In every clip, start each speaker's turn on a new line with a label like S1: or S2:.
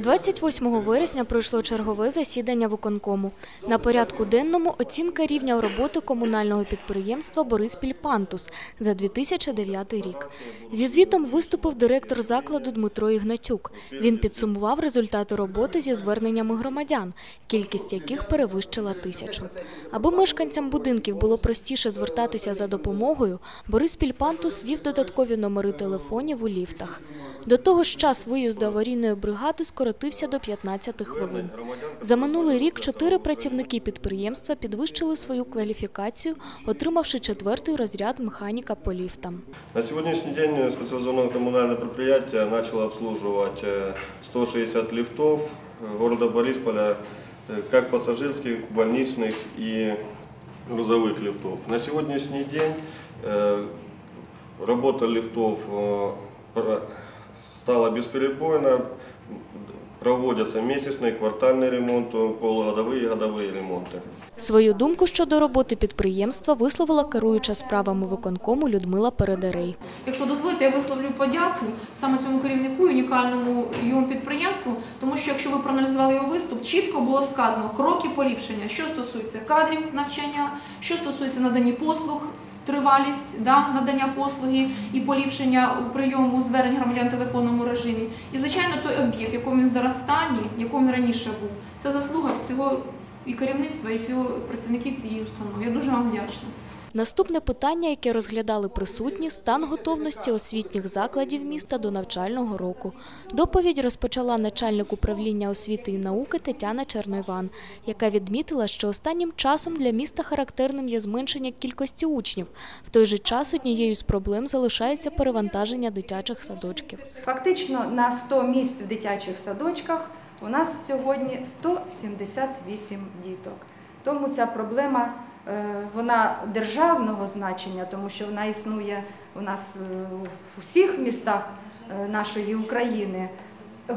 S1: 28 вересня пройшло чергове засідання виконкому. На порядку денному оцінка рівня роботи комунального підприємства «Бориспіль Пантус» за 2009 рік. Зі звітом виступив директор закладу Дмитро Ігнатюк. Він підсумував результати роботи зі зверненнями громадян, кількість яких перевищила тисячу. Аби мешканцям будинків було простіше звертатися за допомогою, Бориспіль Пантус вів додаткові номери телефонів у ліфтах. До того ж, час виїзду аварійної бригади скоротився до 15 хвилин. За минулий рік чотири працівники підприємства підвищили свою кваліфікацію, отримавши четвертий розряд механіка по ліфтам.
S2: На сегодняшний день специализованное коммунальное предприятие начало обслуживать э, 160 лифтов э, города Борисполя, э, как пассажирских, больничных и грузовых лифтов. На сегодняшний день э, работа лифтов э, про- стала бесперебойно, проводятся месячные, квартальные ремонты, полугодовые и годовые ремонты.
S1: Свою думку щодо роботи підприємства висловила керуюча справами виконкому Людмила Передарей.
S3: Якщо дозволите, я висловлю подяку саме цьому керівнику і унікальному йому підприємству, тому що якщо ви проаналізували його виступ, чітко було сказано кроки поліпшення, що стосується кадрів навчання, що стосується надання послуг. Тривалість да, надання послуги і поліпшення прийому звернень громадян в телефонному режимі. І, звичайно, той об'єкт, в якому він зараз стані, в якому він раніше був, це заслуга всього і керівництва, і цього працівників цієї установи. Я дуже вам вдячна.
S1: Наступне питання, яке розглядали присутні – стан готовності освітніх закладів міста до навчального року. Доповідь розпочала начальник управління освіти і науки Тетяна Черноїван, яка відмітила, що останнім часом для міста характерним є зменшення кількості учнів. В той же час однією з проблем залишається перевантаження дитячих садочків.
S4: Фактично на 100 місць в дитячих садочках у нас сьогодні 178 діток. Тому ця проблема вона державного значення, тому що вона існує у нас у в усіх містах е, нашої України.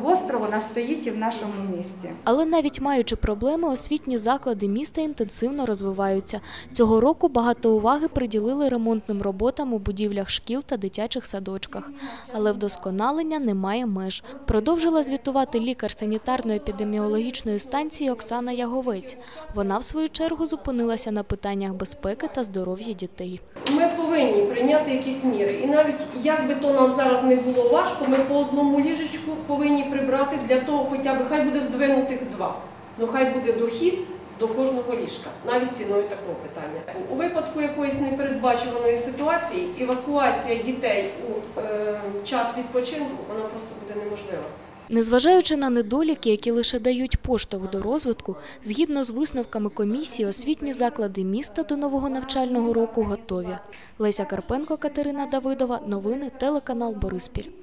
S4: Гостро вона стоїть і в нашому місті.
S1: Але навіть маючи проблеми, освітні заклади міста інтенсивно розвиваються. Цього року багато уваги приділили ремонтним роботам у будівлях шкіл та дитячих садочках. Але вдосконалення немає меж. Продовжила звітувати лікар санітарно-епідеміологічної станції Оксана Яговець. Вона, в свою чергу, зупинилася на питаннях безпеки та здоров'я дітей.
S5: Ми повинні прийняти якісь міри. І навіть як би то нам зараз не було важко, ми по одному ліжечку повинні прибрати для того, хоча б хай буде здвинутих два. Ну хай буде дохід до кожного ліжка, навіть ціною такого питання. У випадку якоїсь непередбачуваної ситуації евакуація дітей у е, час відпочинку вона просто буде неможлива.
S1: Незважаючи на недоліки, які лише дають поштовх до розвитку, згідно з висновками комісії, освітні заклади міста до нового навчального року готові. Леся Карпенко, Катерина Давидова. Новини телеканал Бориспіль.